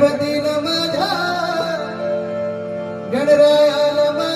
Ganpati नम Ganaraya नम